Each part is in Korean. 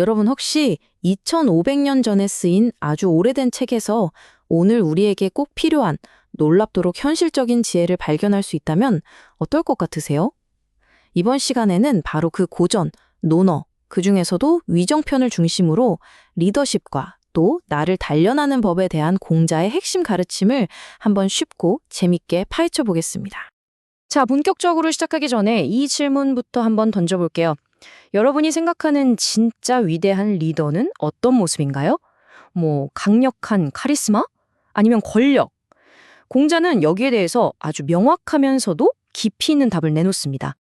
여러분 혹시 2500년 전에 쓰인 아주 오래된 책에서 오늘 우리에게 꼭 필요한 놀랍도록 현실적인 지혜를 발견할 수 있다면 어떨 것 같으세요? 이번 시간에는 바로 그 고전, 논어, 그 중에서도 위정편을 중심으로 리더십과 또 나를 단련하는 법에 대한 공자의 핵심 가르침을 한번 쉽고 재밌게 파헤쳐 보겠습니다. 자, 본격적으로 시작하기 전에 이 질문부터 한번 던져볼게요. 여러분이 생각하는 진짜 위대한 리더는 어떤 모습인가요? 뭐, 강력한 카리스마? 아니면 권력? 공자는 여기에 대해서 아주 명확하면서도 깊이 있는 답을 내놓습니다.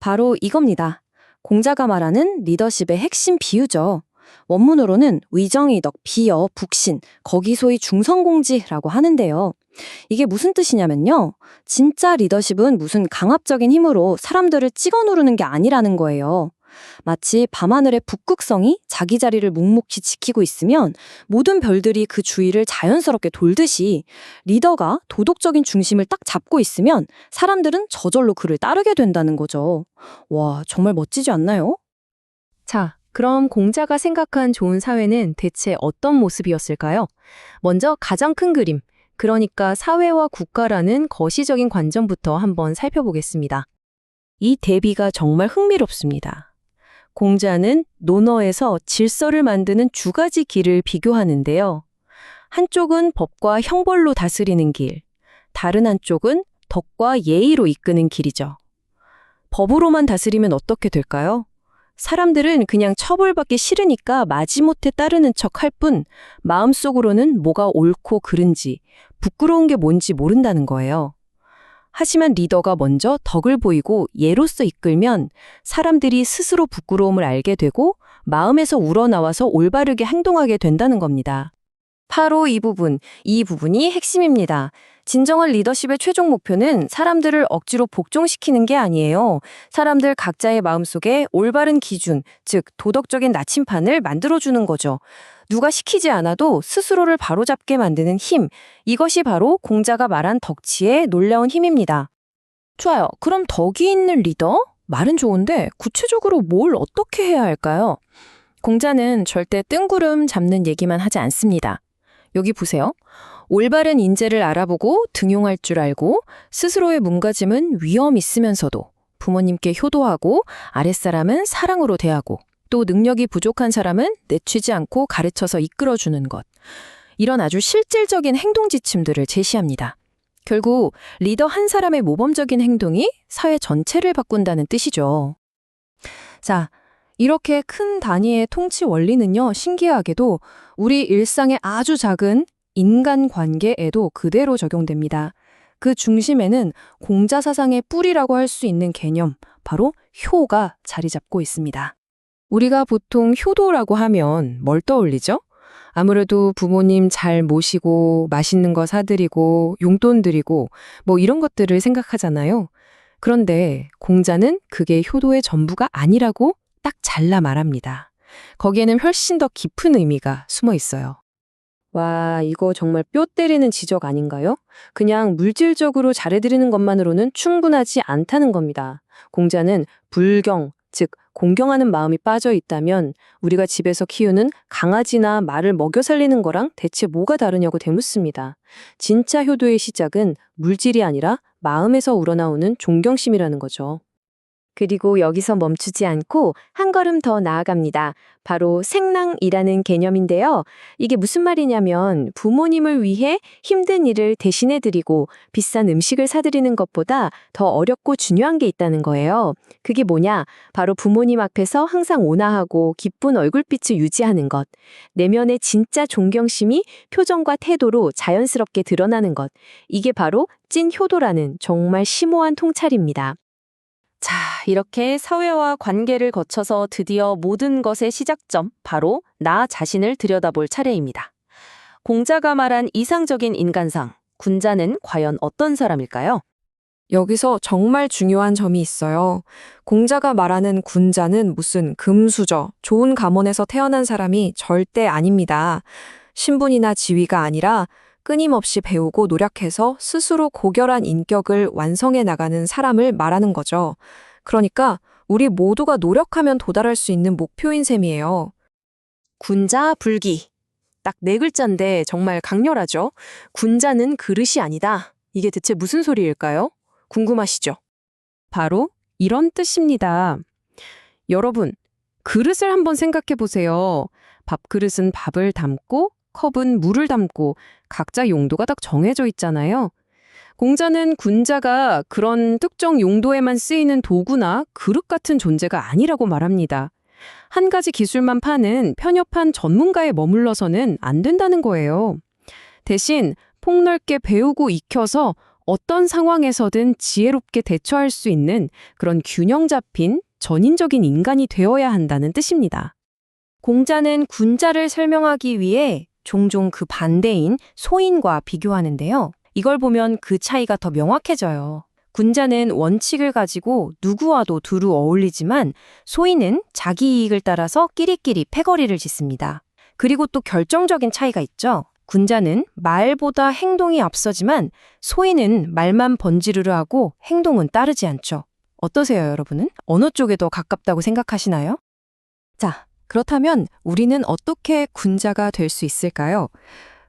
바로 이겁니다. 공자가 말하는 리더십의 핵심 비유죠. 원문으로는 위정이덕, 비여, 북신, 거기소의 중성공지라고 하는데요. 이게 무슨 뜻이냐면요. 진짜 리더십은 무슨 강압적인 힘으로 사람들을 찍어 누르는 게 아니라는 거예요. 마치 밤하늘의 북극성이 자기 자리를 묵묵히 지키고 있으면 모든 별들이 그 주위를 자연스럽게 돌듯이 리더가 도덕적인 중심을 딱 잡고 있으면 사람들은 저절로 그를 따르게 된다는 거죠. 와, 정말 멋지지 않나요? 자, 그럼 공자가 생각한 좋은 사회는 대체 어떤 모습이었을까요? 먼저 가장 큰 그림, 그러니까 사회와 국가라는 거시적인 관점부터 한번 살펴보겠습니다. 이 대비가 정말 흥미롭습니다. 공자는 논어에서 질서를 만드는 두 가지 길을 비교하는데요. 한쪽은 법과 형벌로 다스리는 길, 다른 한쪽은 덕과 예의로 이끄는 길이죠. 법으로만 다스리면 어떻게 될까요? 사람들은 그냥 처벌받기 싫으니까 마지못해 따르는 척 할 뿐 마음속으로는 뭐가 옳고 그른지 부끄러운 게 뭔지 모른다는 거예요. 하지만 리더가 먼저 덕을 보이고 예로서 이끌면 사람들이 스스로 부끄러움을 알게 되고 마음에서 우러나와서 올바르게 행동하게 된다는 겁니다. 바로 이 부분, 이 부분이 핵심입니다. 진정한 리더십의 최종 목표는 사람들을 억지로 복종시키는 게 아니에요. 사람들 각자의 마음속에 올바른 기준, 즉 도덕적인 나침판을 만들어주는 거죠. 누가 시키지 않아도 스스로를 바로잡게 만드는 힘, 이것이 바로 공자가 말한 덕치의 놀라운 힘입니다. 좋아요. 그럼 덕이 있는 리더? 말은 좋은데 구체적으로 뭘 어떻게 해야 할까요? 공자는 절대 뜬구름 잡는 얘기만 하지 않습니다. 여기 보세요. 올바른 인재를 알아보고 등용할 줄 알고 스스로의 문가짐은 위험 있으면서도 부모님께 효도하고 아랫사람은 사랑으로 대하고 또 능력이 부족한 사람은 내치지 않고 가르쳐서 이끌어주는 것. 이런 아주 실질적인 행동 지침들을 제시합니다. 결국 리더 한 사람의 모범적인 행동이 사회 전체를 바꾼다는 뜻이죠. 자, 이렇게 큰 단위의 통치 원리는요, 신기하게도 우리 일상의 아주 작은 인간 관계에도 그대로 적용됩니다. 그 중심에는 공자 사상의 뿌리라고 할 수 있는 개념, 바로 효가 자리 잡고 있습니다. 우리가 보통 효도라고 하면 뭘 떠올리죠? 아무래도 부모님 잘 모시고 맛있는 거 사드리고 용돈 드리고 뭐 이런 것들을 생각하잖아요. 그런데 공자는 그게 효도의 전부가 아니라고 딱 잘라 말합니다. 거기에는 훨씬 더 깊은 의미가 숨어 있어요. 와, 이거 정말 뼈 때리는 지적 아닌가요? 그냥 물질적으로 잘해드리는 것만으로는 충분하지 않다는 겁니다. 공자는 불경, 즉 공경하는 마음이 빠져 있다면 우리가 집에서 키우는 강아지나 말을 먹여 살리는 거랑 대체 뭐가 다르냐고 되묻습니다. 진짜 효도의 시작은 물질이 아니라 마음에서 우러나오는 존경심이라는 거죠. 그리고 여기서 멈추지 않고 한 걸음 더 나아갑니다. 바로 생랑이라는 개념인데요. 이게 무슨 말이냐면 부모님을 위해 힘든 일을 대신해 드리고 비싼 음식을 사드리는 것보다 더 어렵고 중요한 게 있다는 거예요. 그게 뭐냐? 바로 부모님 앞에서 항상 온화하고 기쁜 얼굴빛을 유지하는 것. 내면의 진짜 존경심이 표정과 태도로 자연스럽게 드러나는 것. 이게 바로 찐 효도라는 정말 심오한 통찰입니다. 자, 이렇게 사회와 관계를 거쳐서 드디어 모든 것의 시작점, 바로 나 자신을 들여다볼 차례입니다. 공자가 말한 이상적인 인간상, 군자는 과연 어떤 사람일까요? 여기서 정말 중요한 점이 있어요. 공자가 말하는 군자는 무슨 금수저, 좋은 가문에서 태어난 사람이 절대 아닙니다. 신분이나 지위가 아니라 끊임없이 배우고 노력해서 스스로 고결한 인격을 완성해 나가는 사람을 말하는 거죠. 그러니까 우리 모두가 노력하면 도달할 수 있는 목표인 셈이에요. 군자 불기. 딱 네 글자인데 정말 강렬하죠? 군자는 그릇이 아니다. 이게 대체 무슨 소리일까요? 궁금하시죠? 바로 이런 뜻입니다. 여러분, 그릇을 한번 생각해 보세요. 밥그릇은 밥을 담고, 컵은 물을 담고, 각자 용도가 딱 정해져 있잖아요. 공자는 군자가 그런 특정 용도에만 쓰이는 도구나 그릇 같은 존재가 아니라고 말합니다. 한 가지 기술만 파는 편협한 전문가에 머물러서는 안 된다는 거예요. 대신 폭넓게 배우고 익혀서 어떤 상황에서든 지혜롭게 대처할 수 있는 그런 균형 잡힌 전인적인 인간이 되어야 한다는 뜻입니다. 공자는 군자를 설명하기 위해 종종 그 반대인 소인과 비교하는데요. 이걸 보면 그 차이가 더 명확해져요. 군자는 원칙을 가지고 누구와도 두루 어울리지만 소인은 자기 이익을 따라서 끼리끼리 패거리를 짓습니다. 그리고 또 결정적인 차이가 있죠. 군자는 말보다 행동이 앞서지만 소인은 말만 번지르르 하고 행동은 따르지 않죠. 어떠세요, 여러분은? 어느 쪽에 더 가깝다고 생각하시나요? 자, 그렇다면 우리는 어떻게 군자가 될 수 있을까요?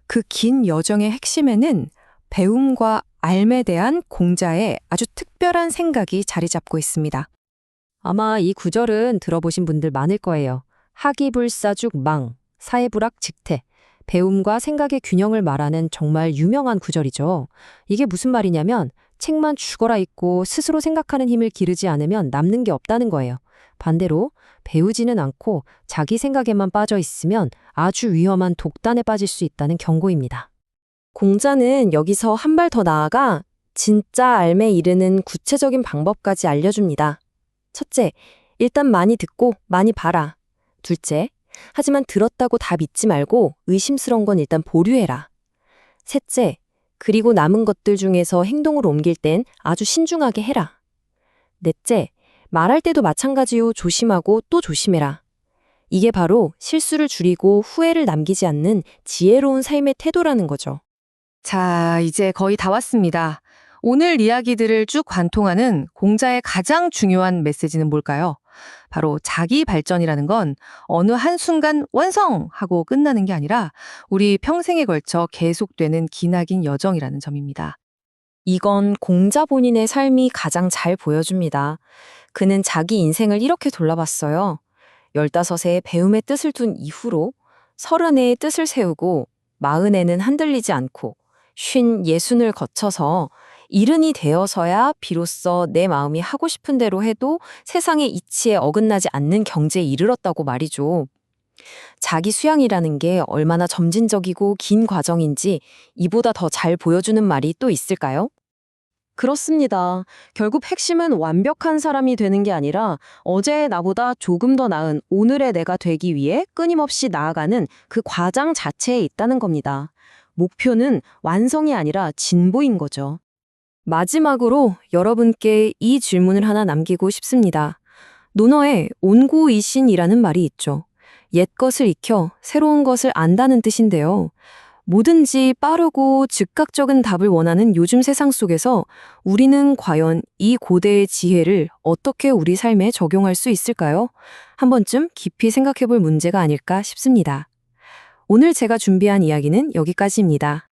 그 긴 여정의 핵심에는 배움과 삶에 대한 공자의 아주 특별한 생각이 자리 잡고 있습니다. 아마 이 구절은 들어보신 분들 많을 거예요. 하기불사죽 망, 사회불학 직태, 배움과 생각의 균형을 말하는 정말 유명한 구절이죠. 이게 무슨 말이냐면 책만 죽어라 읽고 스스로 생각하는 힘을 기르지 않으면 남는 게 없다는 거예요. 반대로 배우지는 않고 자기 생각에만 빠져 있으면 아주 위험한 독단에 빠질 수 있다는 경고입니다. 공자는 여기서 한 발 더 나아가 진짜 알매 이르는 구체적인 방법까지 알려줍니다. 첫째, 일단 많이 듣고 많이 봐라. 둘째, 하지만 들었다고 다 믿지 말고 의심스러운 건 일단 보류해라. 셋째, 그리고 남은 것들 중에서 행동으로 옮길 땐 아주 신중하게 해라. 넷째, 말할 때도 마찬가지요. 조심하고 또 조심해라. 이게 바로 실수를 줄이고 후회를 남기지 않는 지혜로운 삶의 태도라는 거죠. 자, 이제 거의 다 왔습니다. 오늘 이야기들을 쭉 관통하는 공자의 가장 중요한 메시지는 뭘까요? 바로 자기 발전이라는 건 어느 한순간 완성 하고 끝나는 게 아니라 우리 평생에 걸쳐 계속되는 기나긴 여정이라는 점입니다. 이건 공자 본인의 삶이 가장 잘 보여줍니다. 그는 자기 인생을 이렇게 돌아봤어요. 15세에 배움의 뜻을 둔 이후로 30해의 뜻을 세우고 40에는 흔들리지 않고 쉰 예순을 거쳐서 이른이 되어서야 비로소 내 마음이 하고 싶은 대로 해도 세상의 이치에 어긋나지 않는 경제에 이르렀다고 말이죠. 자기 수양이라는 게 얼마나 점진적이고 긴 과정인지 이보다 더 잘 보여주는 말이 또 있을까요? 그렇습니다. 결국 핵심은 완벽한 사람이 되는 게 아니라 어제의 나보다 조금 더 나은 오늘의 내가 되기 위해 끊임없이 나아가는 그 과정 자체에 있다는 겁니다. 목표는 완성이 아니라 진보인 거죠. 마지막으로 여러분께 이 질문을 하나 남기고 싶습니다. 논어에 온고이신이라는 말이 있죠. 옛 것을 익혀 새로운 것을 안다는 뜻인데요. 뭐든지 빠르고 즉각적인 답을 원하는 요즘 세상 속에서 우리는 과연 이 고대의 지혜를 어떻게 우리 삶에 적용할 수 있을까요? 한 번쯤 깊이 생각해 볼 문제가 아닐까 싶습니다. 오늘 제가 준비한 이야기는 여기까지입니다.